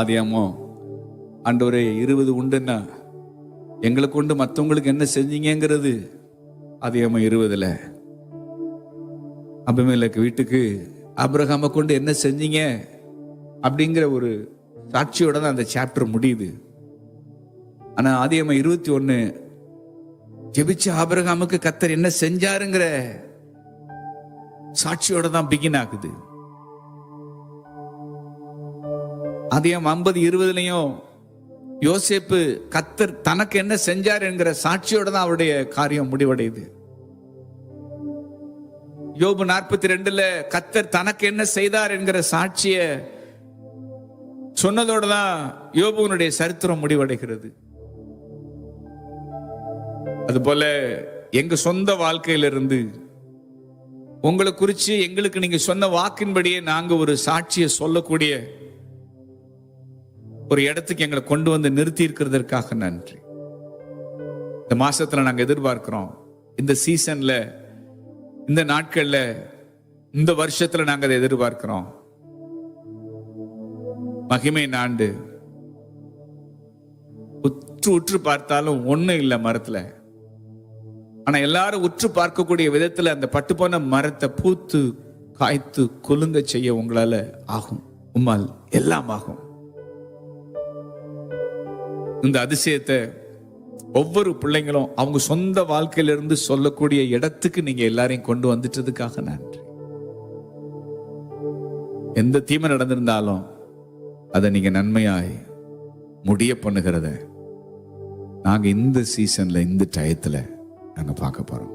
ஆதியாமோ ஆண்டவரே இருபது உண்டுன்னா? எங்களை கொண்டு மற்றவங்களுக்கு என்ன செஞ்சீங்கங்கிறது ஆதியாமோ இருபதுல. அபிமேலக்கு வீட்டுக்கு அப்ரஹாமை கொண்டு என்ன செஞ்சீங்க? அப்படிங்கிற ஒரு சாட்சியோட தான் அந்த சாப்டர் முடியுது. ஆனா ஆதியம்மா இருபத்தி ஒன்னு ஜெபிச்ச ஆபரகாமுக்கு கத்தர் என்ன செஞ்சாருங்கிற சாட்சியோட தான் பிகின் ஆகுது. அதிகம் ஐம்பது இருபதுலையும் யோசேப்பு கத்தர் தனக்கு என்ன செஞ்சார் என்கிற சாட்சியோட தான் அவருடைய காரியம் முடிவடையுது. யோபு நாற்பத்தி ரெண்டுல கத்தர் தனக்கு என்ன செய்தார் என்கிற சாட்சிய சொன்னதோட தான் யோபுவனுடைய சரித்திரம் முடிவடைகிறது. அதுபோல எங்க சொந்த வாழ்க்கையிலிருந்து உங்களை குறித்து எங்களுக்கு நீங்க சொன்ன வாக்கின்படியே நாங்க ஒரு சாட்சியை சொல்லக்கூடிய ஒரு இடத்துக்கு எங்களை கொண்டு வந்து நிறுத்தி இருக்கிறதற்காக நன்றி. இந்த மாசத்துல நாங்க எதிர்பார்க்கிறோம். இந்த சீசன்ல இந்த நாட்கள்ல இந்த வருஷத்துல நாங்க அதை எதிர்பார்க்கிறோம். மகிமை நாண்டு. உற்று உற்று பார்த்தாலும் ஒண்ணும் இல்லை மரத்துல. ஆனா எல்லாரும் உற்று பார்க்கக்கூடிய விதத்துல அந்த பட்டுப்போன மரத்தை பூத்து காய்த்து குலுங்க செய்ய உங்களால ஆகும். உம்மால் எல்லாம் ஆகும். இந்த அதிசயத்தை ஒவ்வொரு பிள்ளைங்களும் அவங்க சொந்த வாழ்க்கையிலிருந்து சொல்லக்கூடிய இடத்துக்கு நீங்க எல்லாரையும் கொண்டு வந்துட்டதுக்காக நன்றி. எந்த தீமை நடந்திருந்தாலும் அதை நீங்க நன்மையாய் முடிய பண்ணுகிறத நாங்க இந்த சீசன்ல இந்த டயத்துல நாங்க பார்க்க போறோம்.